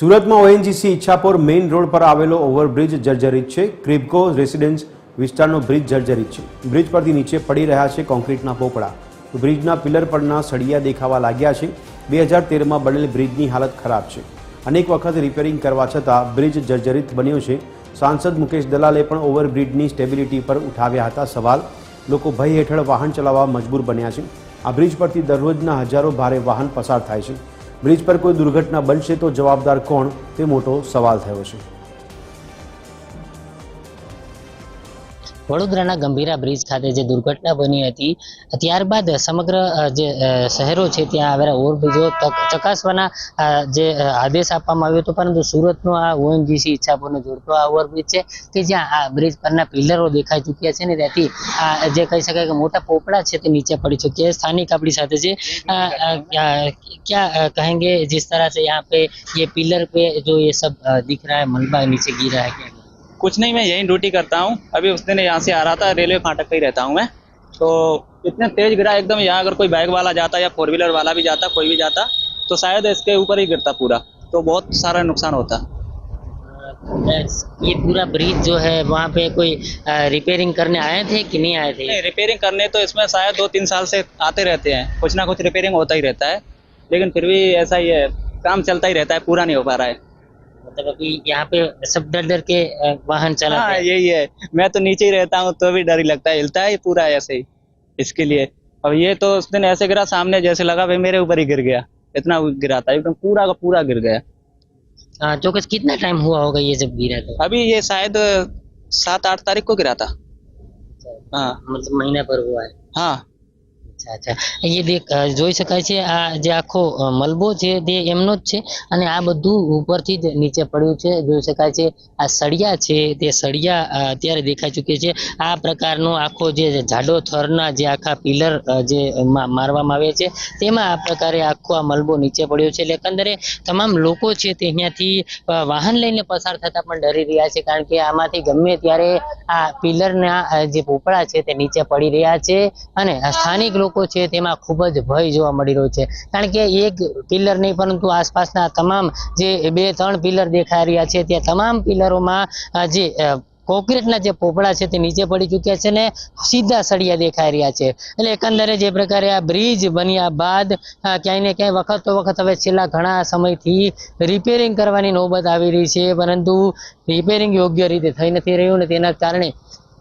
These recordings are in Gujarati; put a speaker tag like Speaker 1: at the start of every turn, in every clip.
Speaker 1: સુરતમાં ઓએનજીસી ઈચ્છાપોર મેઇન રોડ પર આવેલો ઓવરબ્રિજ જર્જરિત છે. ક્રિબકો રેસિડેન્સ વિસ્તારનો બ્રિજ જર્જરિત છે. બ્રિજ પરથી નીચે પડી રહ્યા છે કોન્ક્રીટના પોપડા. બ્રિજના પિલર પરના સળિયા દેખાવા લાગ્યા છે. બે હજાર તેરમાં બનેલી બ્રિજની હાલત ખરાબ છે. અનેક વખત રિપેરિંગ કરવા છતાં બ્રિજ જર્જરિત બન્યો છે. સાંસદ મુકેશ દલાલે પણ ઓવરબ્રિજની સ્ટેબિલિટી પર ઉઠાવ્યા હતા સવાલ. લોકો ભય હેઠળ વાહન ચલાવવા મજબૂર બન્યા છે. આ બ્રિજ પરથી દરરોજના હજારો ભારે વાહન પસાર થાય છે. બ્રિજ પર કોઈ દુર્ઘટના બનશે તો જવાબદાર કોણ? તે મોટો સવાલ થયો છે.
Speaker 2: વડોદરાના ગંભીરા બ્રિજ ખાતે જે દુર્ઘટના બની હતી ત્યારબાદ સમગ્ર અ, જે અ, શહેરો છે ત્યાં આવેલા ઓવરબ્રિજો તક- ચકાસવાના અ, જે અ, આદેશ આપવામાં આવ્યો હતો પરંતુ સુરતનો આ ઓએનજીસી ઈચ્છાપુરને જોડતો આ ઓવરબ્રિજ છે કે જ્યાં આ બ્રિજ પરના પિલરો દેખાઈ ચૂક્યા છે ને ત્યાંથી આ જે કહી શકાય કે મોટા પોપડા છે તે નીચે પડી ચૂક્યા છે સ્થાનિક આપણી સાથે છે અ, અ, અ, क्या अ, कहेंगे जिस तरह से यहाँ पे ये पिलर पे जो ये सब अ, दिख रहा है मलबा नीचे गिरा है क्या
Speaker 3: कुछ नहीं मैं यहीं ड्यूटी करता हूँ। अभी उस दिन यहाँ से आ रहा था रेलवे फाटक पे ही रहता हूँ मैं। तो इतने तेज गिरा एकदम यहाँ अगर कोई बाइक वाला जाता या फोर व्हीलर वाला भी जाता कोई भी जाता तो शायद इसके ऊपर ही गिरता पूरा। तो बहुत सारा नुकसान होता।
Speaker 2: ये पूरा ब्रिज जो है वहाँ पे कोई रिपेयरिंग करने आए थे कि नहीं आए थे?
Speaker 3: नहीं रिपेयरिंग करने तो इसमें शायद दो तीन साल से आते रहते हैं। कुछ ना कुछ रिपेयरिंग होता ही रहता है। लेकिन फिर भी ऐसा ही है काम चलता ही रहता है पूरा नहीं हो पा रहा है।
Speaker 2: मतलब अभी यहाँ पे सब डर डर के वाहन चलाते
Speaker 3: हाँ यही है। मैं तो नीचे ही रहता हूँ तो भी डर ही लगता है। हिलता है पूरा ऐसे ही इसके लिए। अब ये तो उस दिन ऐसे गिरा सामने जैसे लगा भाई मेरे ऊपर ही गिर गया। इतना गिरा था एकदम पूरा का पूरा गिर गया।
Speaker 2: अ, चौकस कितना टाइम हुआ होगा ये जब गिरा था
Speaker 3: अभी ये शायद सात आठ तारीख को गिरा था। हाँ।
Speaker 2: मतलब महीना पर हुआ है।
Speaker 3: हाँ।
Speaker 2: જોઈ શકાય છે આ જે આખો મલબો છે તે એમનો જ છે અને આ બધું ઉપરથી જ નીચે પડ્યું છે. જોઈ શકાય છે આ સળિયા છે તે સળિયા અત્યારે દેખાઈ ચૂક્યા છે. આ પ્રકારનો આખો જે જાડો થરના જે આખા પિલર જે મારવામાં આવે છે તેમાં આ પ્રકારે આખો આ મલબો નીચે પડ્યો છે. એટલે એકંદરે તમામ લોકો છે તે અહીંયાથી વાહન લઈને પસાર થતા પણ ડરી રહ્યા છે કારણ કે આમાંથી ગમે ત્યારે આ પિલરના જે પોપડા છે તે નીચે પડી રહ્યા છે અને સ્થાનિક લોકો છે તેમાં ખૂબ જ ભય જોવા મળી રહ્યો છે. કારણ કે એક પિલર નહીં, પરંતુ આસપાસના તમામ જે બે, ત્રણ પિલર દેખાઈ રહ્યા છે તે તમામ પિલરોમાં જે કોન્ક્રીટના જે પોપડા છે તે નીચે પડી ચૂક્યા છે ને સીધા સળિયા દેખાઈ રહ્યા છે. એટલે એકંદરે જે પ્રકારે આ બ્રિજ બન્યા બાદ ક્યાંય ને ક્યાંય વખત તો વખત હવે છેલ્લા ઘણા સમયથી રિપેરિંગ કરવાની નોબત આવી રહી છે, પરંતુ રિપેરિંગ યોગ્ય રીતે થઈ નથી રહ્યું ને તેના કારણે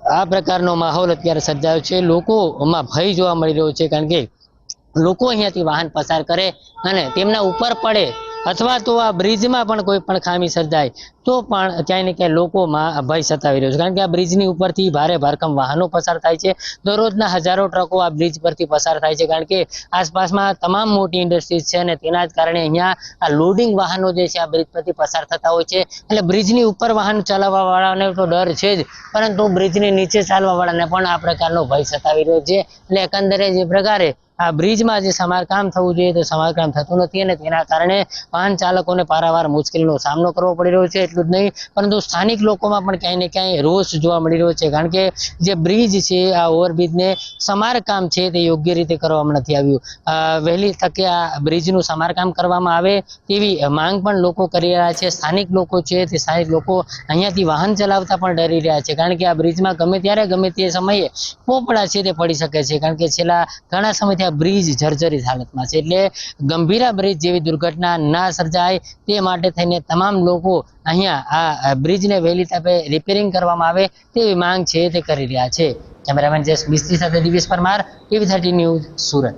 Speaker 2: આ પ્રકારનો માહોલ અત્યારે સર્જાયો છે. લોકોમાં ભય જોવા મળી રહ્યો છે કારણ કે લોકો અહીંયાથી વાહન પસાર કરે અને તેમના ઉપર પડે અથવા તો આ બ્રિજમાં પણ કોઈ પણ ખામી સર્જાય, તો પણ ક્યાંય ને ક્યાંય લોકોમાં ભય સતાવી રહ્યો છે. કારણ કે આ બ્રિજની ઉપરથી ભારે ભરકમ વાહનો પસાર થાય છે. દરરોજના હજારો ટ્રકો આ બ્રિજ પરથી પસાર થાય છે. કારણ કે આસપાસમાં તમામ મોટી ઇન્ડસ્ટ્રીઝ છે અને તેના જ કારણે અહીંયા આ લોડિંગ વાહનો જે છે આ બ્રિજ પરથી પસાર થતા હોય છે. એટલે બ્રિજની ઉપર વાહન ચલાવવા વાળાને તો ડર છે જ, પરંતુ બ્રિજની નીચે ચાલવા વાળાને પણ આ પ્રકારનો ભય સતાવી રહ્યો છે. એટલે એકંદરે જે પ્રકારે આ બ્રિજમાં જે સમારકામ થવું જોઈએ તો સમારકામ થતું નથી અને તેના કારણે વાહન ચાલકોને પારાવાર મુશ્કેલીનો સામનો કરવો પડી રહ્યો છે, એટલું જ નહીં, પરંતુ સ્થાનિક લોકોમાં પણ ક્યાંય ને ક્યાંય રોષ જોવા મળી રહ્યો છે, કારણ કે જે બ્રિજ છે, આ ઓવરબ્રિજને સમારકામ છે તે યોગ્ય રીતે કરવામાં નથી આવ્યું. વહેલી તકે આ બ્રિજનું સમારકામ કરવામાં આવે તેવી માંગ પણ લોકો કરી રહ્યા છે, સ્થાનિક લોકો છે તે સ્થાનિક લોકો અહીંયાથી વાહન ચલાવતા પણ ડરી રહ્યા છે, કારણ કે આ બ્રિજમાં ગમે ત્યારે ગમે તે સમયે પોપડા છે તે પડી શકે છે, કારણ કે છેલ્લા ઘણા સમયથી બ્રિજ જર્જરિત હાલતમાં છે. એટલે ગંભીરા બ્રિજ જેવી દુર્ઘટના ના સર્જાય તે માટે થઈને તમામ લોકો અહીંયા આ બ્રિજને વહેલી તકે રિપેરિંગ કરવામાં આવે તેવી માંગ છે તે કરી રહ્યા છે. કેમેરામેન જયેશ મિસ્ત્રી સાથે Divesh Parmar TV thirty news Surat?